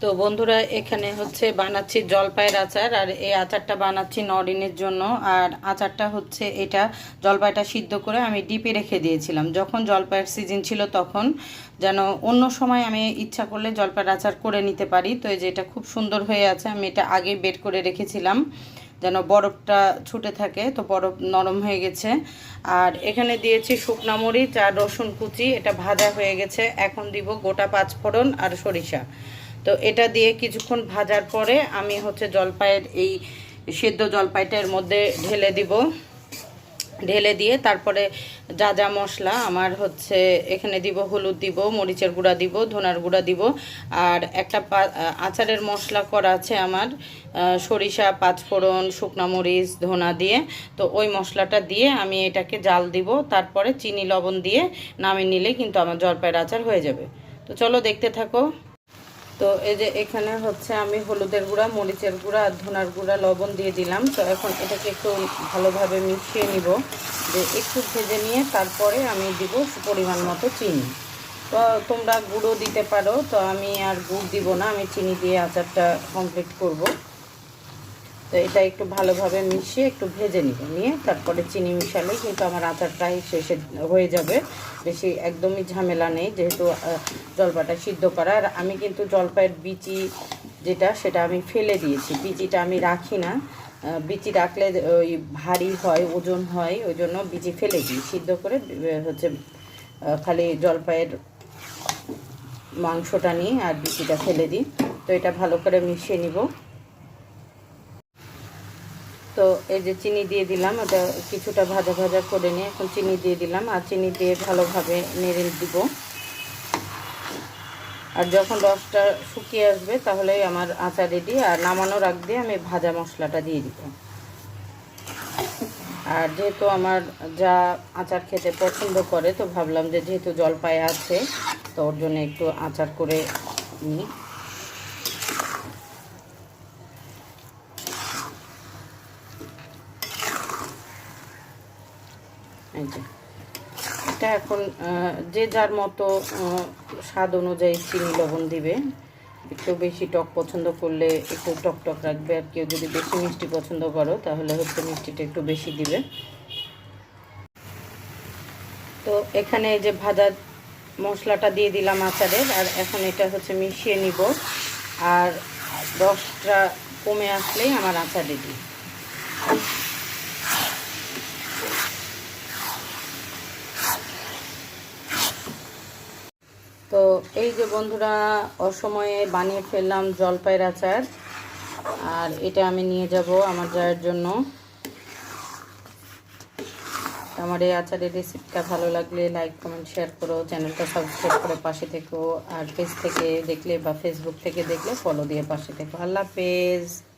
তো বন্ধুরা, এখানে হচ্ছে বানাচ্ছি জলপাইয়ের আচার, আর এই আচারটা বানাচ্ছি নরিনের জন্য। আর আচারটা হচ্ছে এটা জলপাইটা সিদ্ধ করে আমি ডিপে রেখে দিয়েছিলাম। যখন জলপাইয়ের সিজন ছিল তখন যেন অন্য সময় আমি ইচ্ছা করলে জলপাইয়ের আচার করে নিতে পারি। তো এই যে এটা খুব সুন্দর হয়ে আছে, আমি এটা আগে বের করে রেখেছিলাম। যেন বরফটা ছুটে থাকে, তো বরফ নরম হয়ে গেছে। আর এখানে দিয়েছি শুকনা মরিচ আর রসুন কুচি, এটা ভাজা হয়ে গেছে। এখন দিব গোটা পাঁচফোড়ন আর সরিষা। তো এটা দিয়ে কিছুক্ষণ ভাজার পরে আমি হচ্ছে জলপাইয়ের এই সেদ্ধ জলপাইটার মধ্যে ঢেলে দিব। ঢেলে দিয়ে তারপরে যা যা মশলা আমার হচ্ছে এখানে দিব, হলুদ দিব, মরিচের গুঁড়া দিব, ধনার গুঁড়া দিব। আর একটা আচারের মশলা করা আছে আমার সরিষা, পাঁচফোড়ন, শুকনা মরিচ, ধনা দিয়ে। তো ওই মশলাটা দিয়ে আমি এটাকে জাল দিব, তারপরে চিনি, লবণ দিয়ে নামিয়ে নিলে কিন্তু আমার জলপাইয়ের আচার হয়ে যাবে। তো চলো দেখতে থাকো। তো এই যে এখানে হচ্ছে আমি হলুদের গুঁড়া, মরিচের গুঁড়া আর ধনার গুঁড়া, লবণ দিয়ে দিলাম। তো এখন এটাকে একটু ভালোভাবে মিশিয়ে নিব। যে একটু ভেজে নিয়ে তারপরে আমি দিব পরিমাণ মতো চিনি। তো তোমরা গুঁড়ো দিতে পারো। তো আমি আর গুড় দিব না। আমি চিনি দিয়ে আচারটা কমপ্লিট করব। তো এটা একটু ভালোভাবে মিশিয়ে একটু ভেজে নিব। নিয়ে তারপরে চিনি মিশালেই কিন্তু আমার আচারটাই শেষে হয়ে যাবে। বেশি একদমই ঝামেলা নেই যেহেতু আহ, জলপাইটা সিদ্ধ করা। আর আমি কিন্তু জলপাইয়ের বিচি যেটা সেটা আমি ফেলে দিয়েছি। বিচিটা আমি রাখি না। বিচি রাখলে ওই ভারী হয় ওজন হয় ওই জন্য বিচি ফেলে দিই। সিদ্ধ করে হচ্ছে খালি জলপাইয়ের মাংসটা নিই আর বিচিটা ফেলে দিই। তো এটা ভালো করে মিশিয়ে নিব। তো এই যে চিনি দিয়ে দিলাম, ওটা কিছুটা ভাজা ভাজা করে নিয়ে এখন চিনি দিয়ে দিলাম, আর চিনি দিয়ে ভালোভাবে নেড়ে দিব। আর যখন রসটা শুকিয়ে আসবে তাহলেই আমার আচার রেডি আর নামানোর আগ দিয়ে আমি ভাজা মশলাটা দিয়ে দিব। আর যেহেতু আমার যা আচার খেতে পছন্দ করে, তো ভাবলাম যে যেহেতু জলপাই আছে, তো ওর জন্য একটু আচার করে নিই। এই যে। এটা এখন যে যার মতো স্বাদ অনুযায়ী চিনি লবণ দিবে। একটু বেশি টক পছন্দ করলে একটু টক টক রাখবে। আর কেউ যদি বেশি মিষ্টি পছন্দ করো, তাহলে হচ্ছে মিষ্টিটা একটু বেশি দিবে। তো এখানে এই যে ভাজা মশলাটা দিয়ে দিলাম আচারের, আর এখন এটা হচ্ছে মিশিয়ে নিব। আর রসটা কমে আসলেই আমার আচার রেডি তো এই যে বন্ধুরা, অসময়ে বানিয়ে ফেললাম জলপাইয়ের আচার। আর এটা আমি নিয়ে যাব আমার যাওয়ার জন্য। আমার এই আচারের রেসিপিটা ভালো লাগলে লাইক কমেন্ট শেয়ার করো। চ্যানেলটা সাবস্ক্রাইব করে পাশে থেকো। আর পেজ থেকে দেখলে বা ফেসবুক থেকে দেখলে ফলো দিয়ে পাশে থেকো। আল্লাহ হাফেজ।